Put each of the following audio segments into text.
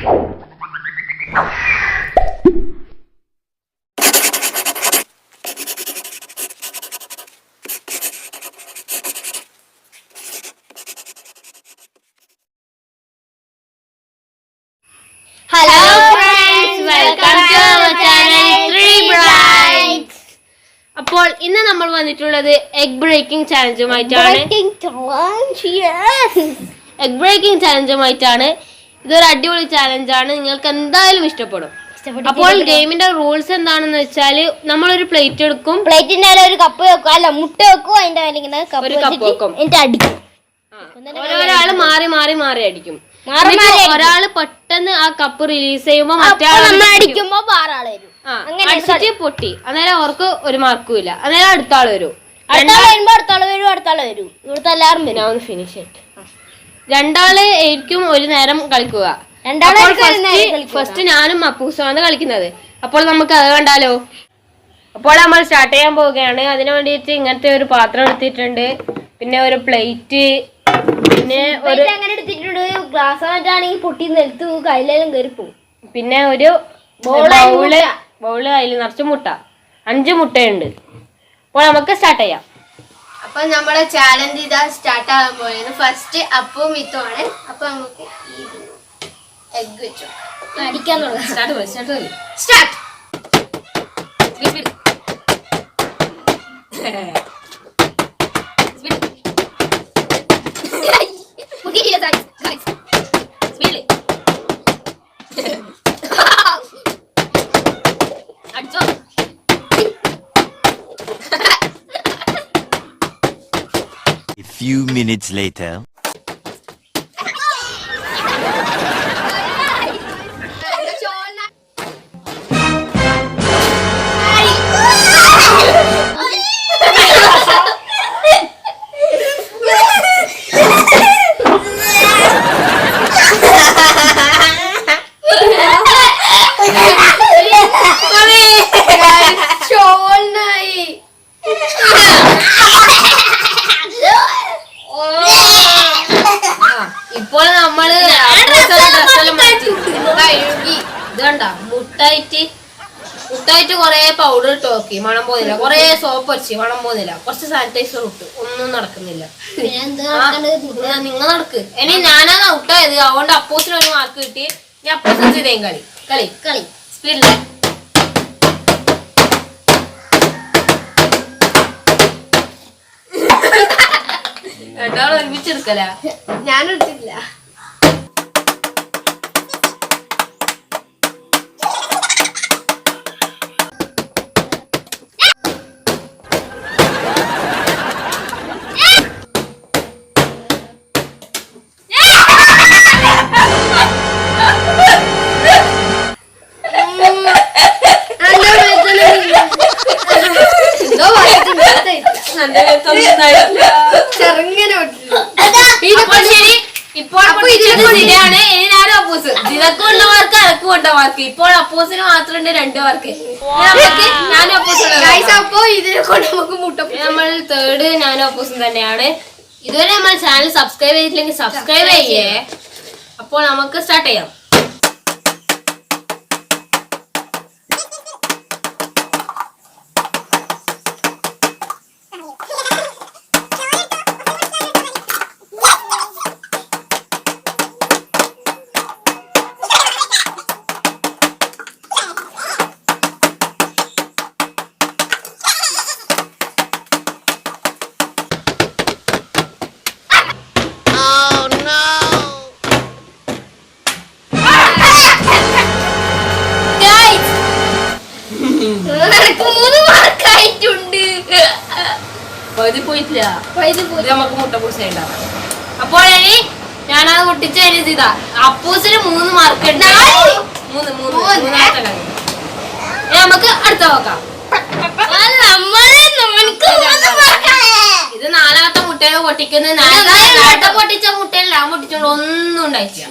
Hello friends welcome to our channel three brights അപ്പോൾ ഇന്ന് നമ്മൾ വന്നിട്ടുള്ളത് എഗ് ബ്രേക്കിംഗ് ചാലഞ്ചുമായിട്ടാണ് എഗ് ബ്രേക്കിംഗ് ചാലഞ്ചുമായിട്ടാണ് ഇതൊരു അടിപൊളി ചാലഞ്ചാണ് നിങ്ങൾക്ക് എന്തായാലും ഇഷ്ടപ്പെടും. അപ്പോൾ ഗെയിമിന്റെ റൂൾസ് എന്താണെന്ന് വെച്ചാൽ നമ്മളൊരു പ്ലേറ്റ് എടുക്കും. പ്ലേറ്റിന്റെ മേലെ ഒരു കപ്പ് വെക്കും. അല്ല മുട്ട വെക്കും. അതിന്റെ മേലെ ഇങ്ങനെ കപ്പ് ഒരു കപ്പ് വെക്കും. എന്നിട്ട് അടിക്കും. ഓരോരാൾ മാറി മാറി മാറി അടിക്കും. ഒരാൾ പെട്ടെന്ന് ആ കപ്പ് റിലീസ് ചെയ്യുമ്പോ അടിക്കുമ്പോ വരും. അടിച്ചിട്ട് പൊട്ടി. അന്നേരം അവർക്ക് ഒരു മാർക്കും ഇല്ല. അന്നേരം അടുത്ത ആൾ വരും. അടുത്താൾ വരുമ്പോ അടുത്താൾ വരും അടുത്താൾ വരും. ഇവിടുത്തെ എല്ലാവരും വരും. ഫിനിഷ് ചെയ്തിട്ട് രണ്ടാൾ ആയിരിക്കും ഒരു നേരം കളിക്കുക. രണ്ടാളെ ഫസ്റ്റ് ഞാനും അപ്പൂസുമാണ് കളിക്കുന്നത്. അപ്പോൾ നമുക്ക് അത് കണ്ടാലോ? അപ്പോൾ നമ്മൾ സ്റ്റാർട്ട് ചെയ്യാൻ പോവുകയാണ്. അതിന് വേണ്ടിയിട്ട് ഇങ്ങനത്തെ ഒരു പാത്രം എടുത്തിട്ടുണ്ട്. പിന്നെ ഒരു പ്ലേറ്റ് പിന്നെ ഒരു അങ്ങനെ എടുത്തിട്ടുണ്ട്? ഗ്ലാസ് ആണെങ്കിൽ പൊട്ടി നിലത്ത് കയ്യിലെല്ലാം കയറി പോകും പിന്നെ ഒരു ബൗൾ. ബൗൾ അതിൽ നിറച്ച് മുട്ട. അഞ്ച് മുട്ടയുണ്ട്. അപ്പോൾ നമുക്ക് സ്റ്റാർട്ട് ചെയ്യാം. അപ്പൊ നമ്മളെ ചാലഞ്ച് ഇതാ സ്റ്റാർട്ട് ആകാൻ പോയത് ഫസ്റ്റ് അപ്പവും മിത്തുമാണ് അപ്പൊ നമുക്ക് എഗ് വെച്ചു. അടിക്കാൻ തുടങ്ങാം. Start start few minutes later. കണ്ട? മുട്ടായിട്ട് മുട്ടായിട്ട് കൊറേ പൗഡർ ഇട്ട് നോക്കി. മണം പോകുന്നില്ല കൊറേ സോപ്പ് അടിച്ച് മണം പോകുന്നില്ല കുറച്ച് സാനിറ്റൈസർ ഇട്ടു. ഒന്നും നടക്കുന്നില്ല. നിങ്ങൾ നടക്ക്. ഇനി ഞാനാണ് ഔട്ടായത് അതുകൊണ്ട് അപ്പോസിന് ഒരു മാർക്ക് കിട്ടി. ഞാൻ അപ്പോസിന് ചെയ്തേം. കളി. കളി. കളി. സ്പീഡിൽ രണ്ടാളും ഒരുമിച്ചെടുക്കല ഞാനെടുത്തില്ല എന്തോ വർക്ക് കൊണ്ട മാർക്ക് ഇപ്പോൾ അപ്പോസിന് മാത്രമുണ്ട് രണ്ട് വർക്ക്. ഞാനും അപ്പൂസുള്ള ഗൈസ് അപ്പൊ ഇതിനെ കൊണ്ട് നമുക്ക് മുട്ട നമ്മൾ തേർഡ് ഞാനും അപ്പോസും തന്നെയാണ്. ഇതുവരെ നമ്മൾ ചാനൽ സബ്സ്ക്രൈബ് ചെയ്തിട്ടില്ലെങ്കിൽ സബ്സ്ക്രൈബ് ചെയ്യേ. അപ്പോൾ നമുക്ക് സ്റ്റാർട്ട് ചെയ്യാം. മൂന്ന് മാർക്കായിട്ടുണ്ട്. പകുതി പോയിട്ടില്ല. പോയി. നമുക്ക് മുട്ട പൂസ അപ്പോൾ ഞാൻ പൊട്ടിച്ച ഇനി ഇതാ അപ്പൂസിന് മൂന്ന് മാർക്ക് ഉണ്ട്. മൂന്ന് മൂന്ന്. നമുക്ക് അടുത്ത നോക്കാം. ഇത് നാലാമത്തെ മുട്ടയാണ് പൊട്ടിക്കുന്നത്. നേരത്തെ പൊട്ടിച്ച മുട്ടയിൽ ഞാൻ പൊട്ടിച്ചോണ്ട് ഒന്നും ഉണ്ടായിട്ടില്ല.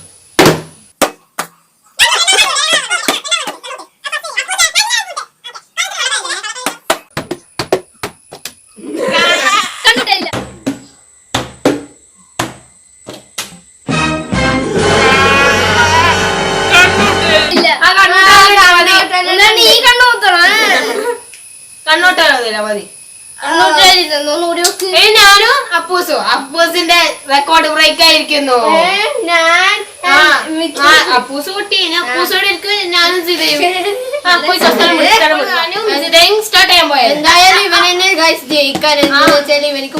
കണ്ണോട്ടാ മതി. ഞാനും അപ്പൂസു. അപ്പൂസിന്റെ റെക്കോർഡ് ബ്രേക്ക് ആയിരിക്കുന്നു ഞാൻ അപ്പൂസ് കുട്ടി അപ്പൂസോട് ഇരിക്കും ഞാനും സ്റ്റാർട്ട് ചെയ്യാൻ പോയത്. എന്തായാലും ഗൈസ് ജയിക്കാൻ വെച്ചാൽ ഇവനിക്ക്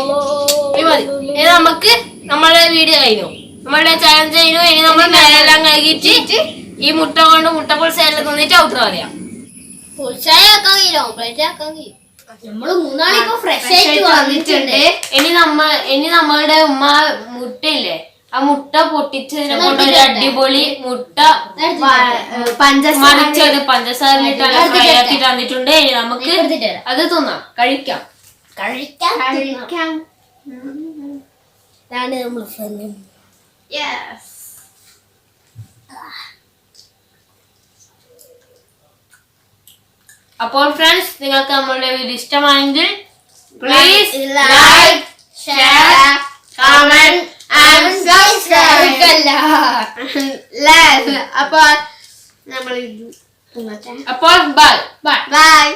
ഇനി മതി. ഇനി നമുക്ക് നമ്മളെ വീഡിയോ കഴിഞ്ഞു. നമ്മളുടെ ചാലഞ്ച് കഴിഞ്ഞു. ഇനി നമ്മൾ മേലെല്ലാം കഴുകിയിട്ട് ഈ മുട്ട കൊണ്ട് മുട്ടപ്പോൾ സൈഡിൽ നിന്നിട്ട് ഔട്ടർ പറയാം. നമ്മൾ മൂന്നാളിപ്പോ ഫ്രഷ് ആയിട്ട് വന്നിട്ടുണ്ട്. ഇനി നമ്മ ഇനി നമ്മളുടെ ഉമ്മ മുട്ടയില്ലേ? ആ മുട്ട പൊട്ടിച്ചതിനെ കൊണ്ട് ഒരു അടിപൊളി മുട്ട പഞ്ചസാര പഞ്ചസാര തന്നിട്ടുണ്ട്. ഇനി നമുക്ക്. അത് തിന്നാം. കഴിക്കാം. കഴിക്കാൻ കഴിക്കാം. ഇതാണ് നമ്മൾ അപ്പോൾ ഫ്രണ്ട്സ് നിങ്ങൾക്ക് നമ്മളുടെ വീഡിയോ ഇഷ്ടമായെങ്കിൽ please like, share comment and subscribe അപ്പോൾ നമ്മൾ അപ്പോൾ ബൈ ബൈ ബൈ